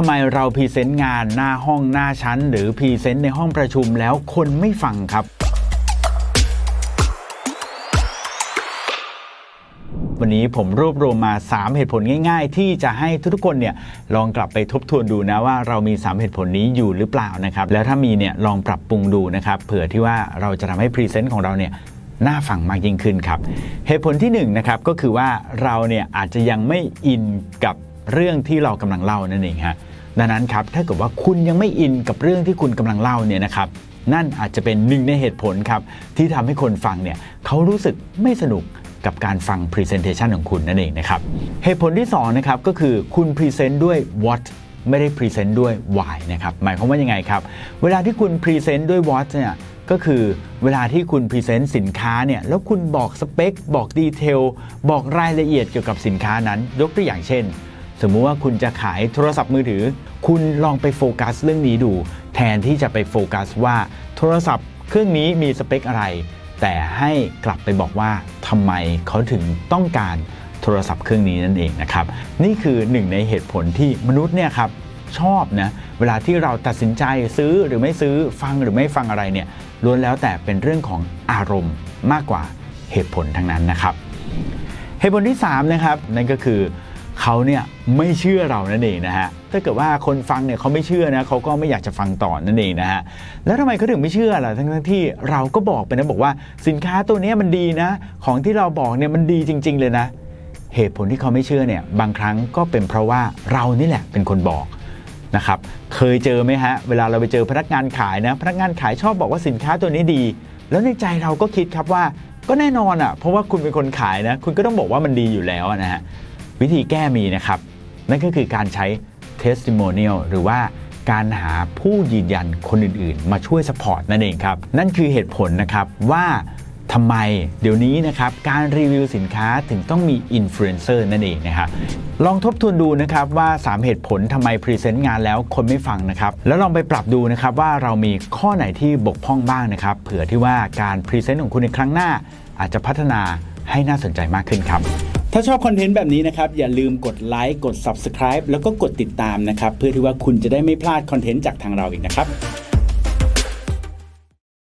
ทำไมเราพรีเซนต์งานหน้าห้องหน้าชั้น หรือพรีเซนต์ในห้องประชุมแล้วคนไม่ฟังครับ วันนี้ผมรวบรวมมา 3 เหตุผลง่าย ๆ ที่จะให้ทุกๆคนเนี่ยลองกลับไปทบทวนดูนะว่าเรามี 3 เหตุผลนี้อยู่หรือเปล่านะครับแล้วถ้ามีเนี่ยลองปรับปรุงดูนะครับเผื่อที่ว่าเราจะทำให้พรีเซนต์ของเราเนี่ยน่าฟังมากยิ่งขึ้นครับ เหตุผลที่1นงนะครับก็คือว่าเราเนี่ยอาจจะยังไม่อินกับ เรื่องที่เรากำลังเล่านั่นเองฮะดังนั้นครับถ้าเกิดว่าคุณยังไม่อินกับเรื่องที่คุณกำลังเล่าเนี่ยนะครับนั่นอาจจะเป็นหนึ่งในเหตุผลครับที่ทำให้คนฟังเนี่ยเขารู้สึกไม่สนุกกับการฟัง Presentation ของคุณนั่นเองนะครับเหตุผลที่2นะครับก็คือคุณพรีเซนต์ด้วย what ไม่ได้พรีเซนต์ด้วย why นะครับหมายความว่ายังไงครับ เวลาที่คุณพรีเซนต์ด้วย what เนี่ยก็คือเวลาที่คุณพรีเซนต์สินค้าเนี่ยแล้วคุณบอกสเปค บอกดีเทลบอกรายละเอียดเกี่ยวกับสินค้านั้น ยกตัวอย่างเช่น สมมุติว่าคุณจะขายโทรศัพท์มือถือ คุณลองไปโฟกัสเรื่องนี้ดู แทนที่จะไปโฟกัสว่าโทรศัพท์เครื่องนี้มีสเปคอะไร แต่ให้กลับไปบอกว่าทำไมเขาถึงต้องการโทรศัพท์เครื่องนี้นั่นเองนะครับ นี่คือหนึ่งในเหตุผลที่มนุษย์เนี่ยครับชอบนะเวลาที่เราตัดสินใจซื้อหรือไม่ซื้อฟังหรือไม่ฟังอะไรเนี่ยล้วนแล้วแต่เป็นเรื่องของอารมณ์มากกว่าเหตุผลทั้งนั้นนะครับ เหตุผลที่3นะครับนั่นก็คือ เขาเนี่ยไม่เชื่อเรานั่นเองนะฮะถ้าเกิดว่าคนฟังเนี่ยเขาไม่เชื่อนะเขาก็ไม่อยากจะฟังต่อนั่นเองนะฮะแล้วทำไมเขาถึงไม่เชื่อล่ะทั้งที่เราก็บอกไปนะบอกว่าสินค้าตัวนี้มันดีนะ ของที่เราบอกเนี่ยมันดีจริง ๆ เลยนะ เหตุผลที่เขาไม่เชื่อเนี่ยบางครั้งก็เป็นเพราะว่าเรานี่แหละเป็นคนบอกนะครับเคยเจอไหมฮะเวลาเราไปเจอพนักงานขายนะพนักงานขายชอบบอกว่าสินค้าตัวนี้ดี แล้วในใจเราก็คิดครับว่าก็แน่นอนอะเพราะว่าคุณเป็นคนขายนะ คุณก็ต้องบอกว่ามันดีอยู่แล้วนะฮะ วิธีแก้มีนะครับ นั่นก็คือการใช้ testimonial หรือว่าการหาผู้ยืนยันคนอื่นๆ มาช่วยสปอร์ตนั่นเองครับ นั่นคือเหตุผลนะครับว่าทำไมเดี๋ยวนี้นะครับการรีวิวสินค้าถึงต้องมีอินฟลูเอนเซอร์นั่นเองนะครับลองทบทวนดูนะครับว่า 3 เหตุผลทำไมพรีเซนต์งานแล้วคนไม่ฟังนะครับแล้วลองไปปรับดูนะครับว่าเรามีข้อไหนที่บกพร่องบ้างนะครับเผื่อที่ว่าการพรีเซนต์ของคุณในครั้งหน้า อาจจะพัฒนาให้น่าสนใจมากขึ้นครับ ถ้าชอบคอนเทนต์แบบนี้นะครับ อย่าลืมกดไลค์กด Subscribe แล้วก็กดติดตามนะครับ เพื่อที่ว่าคุณจะได้ไม่พลาดคอนเทนต์จากทางเราอีกนะครับ